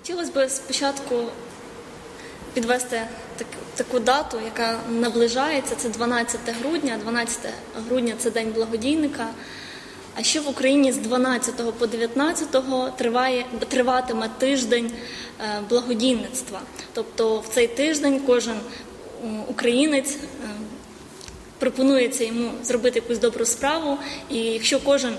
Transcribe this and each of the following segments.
Хотілося б спочатку підвести так, таку дату, яка наближається. Це 12 грудня. 12 грудня це День благодійника. А ще в Україні з 12 по 19 триває триватиме тиждень е, благодійництва. Тобто в цей тиждень кожен українець е, пропонується йому зробити якусь добру справу, і якщо кожен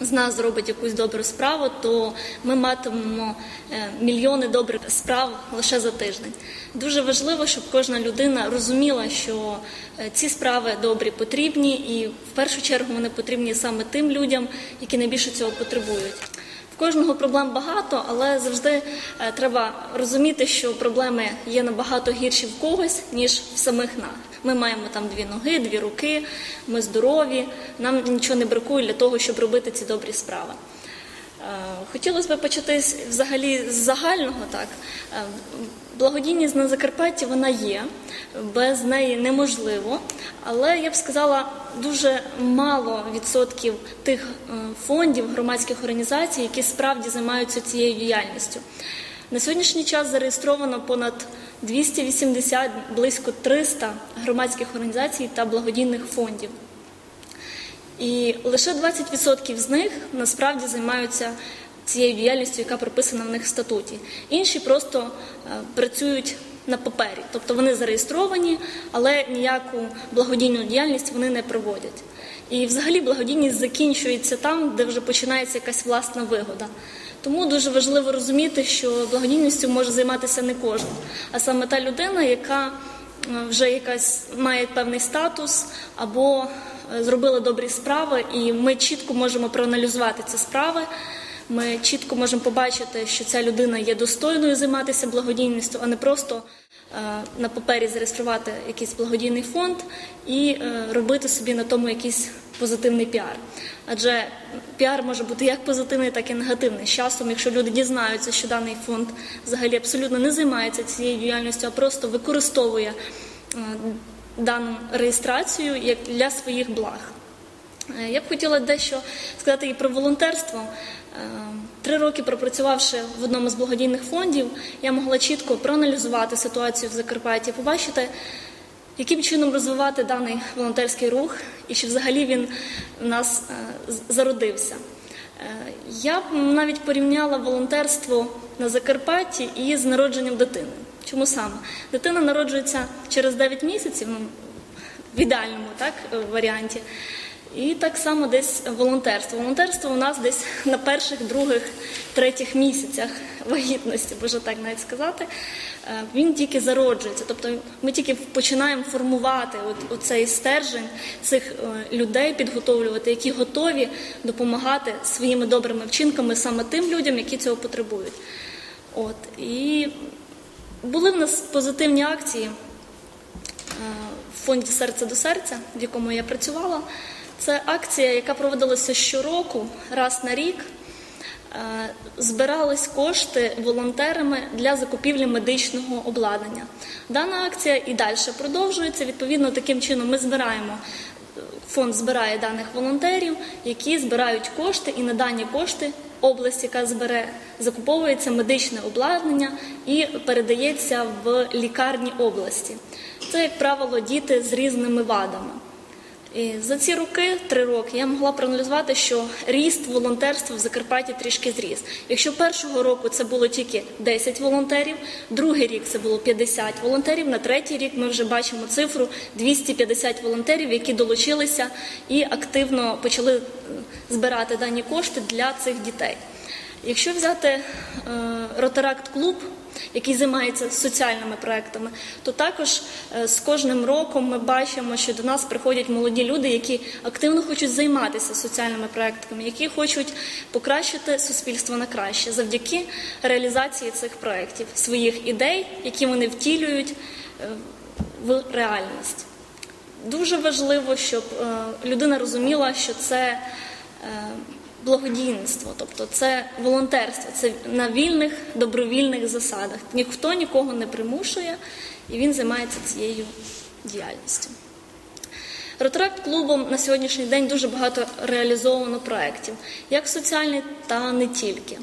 з нас зробить якусь добру справу, то ми матимемо е, мільйони добрих справ лише за тиждень. Дуже важливо, щоб кожна людина розуміла, що е, ці справи добрі потрібні, і в першу чергу вони потрібні саме тим людям, які найбільше цього потребують. Кожного проблем багато, але завжди е, треба розуміти, що проблеми є набагато гірші в когось ніж в самих нас. Ми маємо там дві ноги, дві руки, ми здорові, нам нічого не бракує для того, щоб робити ці добрі справи. Е, хотілося б почати взагалі з загального так. Е, благодійність на Закарпатті вона є, без неї неможливо, але я б сказала, дуже мало відсотків тих е, фондів, громадських організацій, які справді займаються цією діяльністю. На сьогоднішній час зареєстровано понад 280, близько 300 громадських організацій та благодійних фондів. І лише 20% з них насправді займаються цією діяльністю, яка прописана в них в статуті. Інші просто е, працюють на папері, тобто вони зареєстровані, але ніяку благодійну діяльність вони не проводять. І взагалі благодійність закінчується там, де вже починається якась власна вигода. Тому дуже важливо розуміти, що благодійністю може займатися не кожен, а саме та людина, яка е, вже якась має певний статус або зробила добрі справи, і ми чітко можемо проаналізувати ці справи. Ми чітко можемо побачити, що ця людина є достойною займатися благодійністю, а не просто е, на папері зареєструвати якийсь благодійний фонд і е, робити собі на тому якийсь позитивний піар. Адже піар може бути як позитивний, так і негативний. З часом, якщо люди дізнаються, що даний фонд взагалі абсолютно не займається цією діяльністю, а просто використовує е, дану реєстрацію як для своїх благ. Я б хотіла дещо сказати і про волонтерство. Три роки пропрацювавши в одному з благодійних фондів, я могла чітко проаналізувати ситуацію в Закарпатті, побачити, яким чином розвивати даний волонтерський рух і чи взагалі він у нас е, зародився. Е, я б навіть порівняла волонтерство на Закарпатті із народженням дитини. Чому саме? Дитина народжується через 9 місяців, ну, в ідеальному так, варіанті. І так само десь волонтерство. Волонтерство у нас десь на перших, других, третіх місяцях вагітності, можна так навіть сказати, е, він тільки зароджується. Тобто ми тільки починаємо формувати от, оцей стержень цих е, людей, підготовлювати, які готові допомагати своїми добрими вчинками саме тим людям, які цього потребують. От. І були в нас позитивні акції е, в фонді серце до серця, в якому я працювала. Це акція, яка проводилася щороку, раз на рік. Е, збирались кошти волонтерами для закупівлі медичного обладнання. Дана акція і далі продовжується. Відповідно, таким чином ми збираємо. Фонд збирає даних волонтерів, які збирають кошти, і на дані кошти область, яка збере, закуповується медичне обладнання і передається в лікарні області. Це, як правило, діти з різними вадами. І За ці роки, три роки, я могла проаналізувати, що ріст волонтерства в Закарпатті трішки зріс. Якщо першого року це було тільки 10 волонтерів, другий рік це було 50 волонтерів. На третій рік ми вже бачимо цифру 250 волонтерів, які долучилися і активно почали збирати дані кошти для цих дітей. Якщо взяти е, Ротаракт клуб, який займається соціальними проектами, то також е, з кожним роком ми бачимо, що до нас приходять молоді люди, які активно хочуть займатися соціальними проектами, які хочуть покращити суспільство на краще завдяки реалізації цих проєктів, своїх ідей, які вони втілюють е, в реальність. Дуже важливо, щоб людина розуміла, що це благодійництво, тобто це волонтерство, це на вільних добровільних засадах. Ніхто нікого не примушує, і він займається цією діяльністю. Ротракт клубом на сьогоднішній день дуже багато реалізовано проєктів, як соціальних, та не тільки.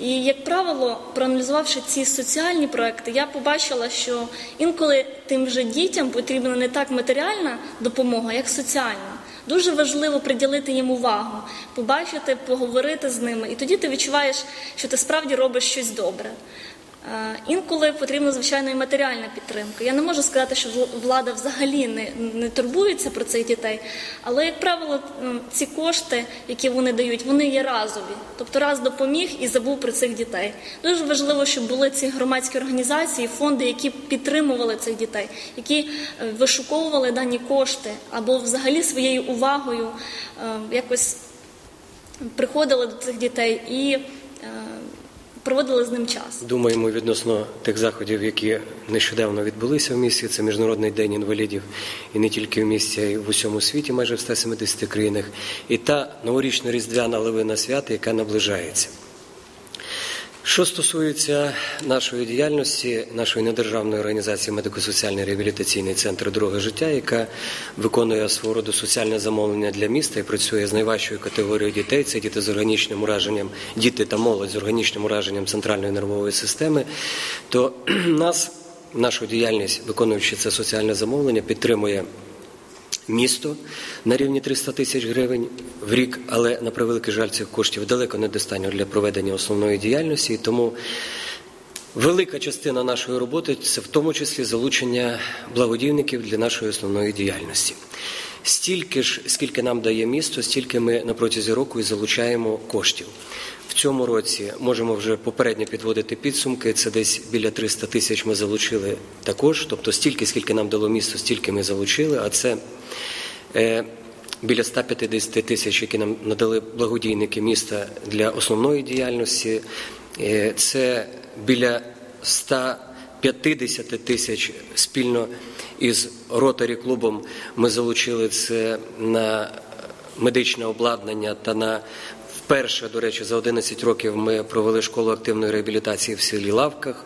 І, як правило, проаналізувавши ці соціальні проекти, я побачила, що інколи тим же дітям потрібна не так матеріальна допомога, як соціальна. Дуже важливо приділити їм увагу, побачити, поговорити з ними, і тоді ти відчуваєш, що ти справді робиш щось добре. Е, Інколи потрібна звичайно і матеріальна підтримка. Я не можу сказати, що влада взагалі не, не турбується про цих дітей, але як правило, ці кошти, які вони дають, вони є разові. Тобто раз допоміг і забув про цих дітей. Дуже важливо, щоб були ці громадські організації, фонди, які підтримували цих дітей, які е, вишуковували дані кошти або взагалі своєю увагою е, якось приходили до цих дітей і проводили з ним час. Думаємо відносно тих заходів, які нещодавно відбулися в місті. Це Міжнародний день інвалідів, і не тільки в місті, а й в усьому світі, майже в 170 країнах, і та новорічна різдвяна левина свята, яка наближається. Що стосується нашої діяльності, нашої недержавної організації медико-соціальний реабілітаційний центр Друге життя, яка виконує свого роду соціальне замовлення для міста і працює з найважчою категорією дітей, це діти з органічним ураженням, діти та молодь з органічним ураженням центральної нервової системи, то нас, нашу діяльність, виконуючи це соціальне замовлення, підтримує місто на рівні 300 тисяч гривень в рік, але на превеликий жаль цих коштів далеко недостатньо для проведення основної діяльності. І тому велика частина нашої роботи це в тому числі залучення благодійників для нашої основної діяльності. Стільки ж, скільки нам дає місто, стільки ми на протязі року і залучаємо коштів. Цьому році можемо вже попередньо підводити підсумки. Це десь біля 300 тисяч ми залучили також. Тобто стільки, скільки нам дало місто, стільки ми залучили. А це е, біля 150 тисяч, які нам надали благодійники міста для основної діяльності. Е, це біля 150 тисяч спільно із ротарі клубом ми залучили це на медичне обладнання та на вперше, до речі, за 11 років ми провели школу активної реабілітації в селі Лавках.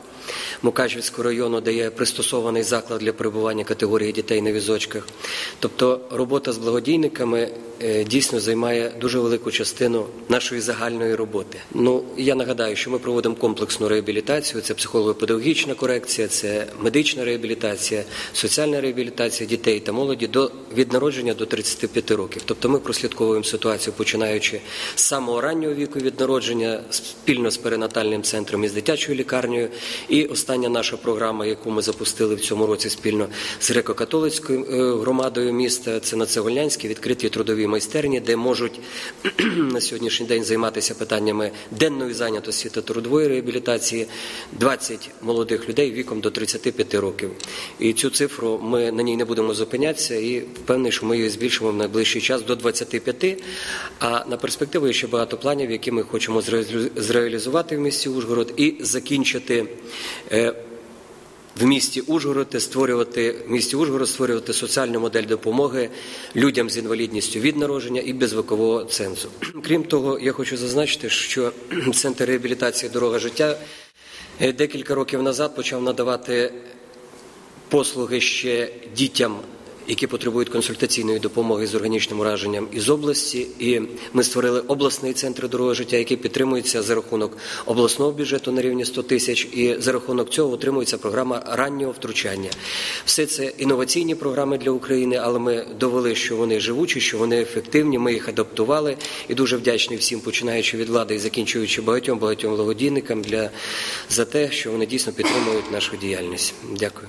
Мукачівського району, де є пристосований заклад для перебування категорії дітей на візочках. Тобто робота з благодійниками е, дійсно займає дуже велику частину нашої загальної роботи. Ну я нагадаю, що ми проводимо комплексну реабілітацію: це психолого-педагогічна корекція, це медична реабілітація, соціальна реабілітація дітей та молоді до від народження до 35 років. Тобто ми прослідковуємо ситуацію, починаючи з самого раннього віку від народження спільно з перинатальним центром і з дитячою лікарнею. І остання наша програма, яку ми запустили в цьому році спільно з греко-католицькою е, громадою міста, це Нацегольнянські відкриті трудові майстерні, де можуть на сьогоднішній день займатися питаннями денної зайнятості та трудової реабілітації 20 молодих людей віком до 35 років. І цю цифру ми на ній не будемо зупинятися і впевнений, що ми її збільшимо в найближчий час до 25. А на перспективу є ще багато планів, які ми хочемо зреалізу- зреалізувати в місті Ужгород і закінчити. Е, в місті Ужгород створювати в місті Ужгород створювати соціальну модель допомоги людям з інвалідністю від народження і безвикового цензу. Крім того, я хочу зазначити, що центр реабілітації дорога життя е, декілька років назад почав надавати послуги ще дітям. Які потребують консультаційної допомоги з органічним ураженням із області, і ми створили обласний центр дорога життя, який підтримується за рахунок обласного бюджету на рівні 100 тисяч, і за рахунок цього отримується програма раннього втручання. Все це інноваційні програми для України, але ми довели, що вони живучі, що вони ефективні. Ми їх адаптували і дуже вдячні всім, починаючи від влади і закінчуючи багатьом багатьом благодійникам для за те, що вони дійсно підтримують нашу діяльність. Дякую.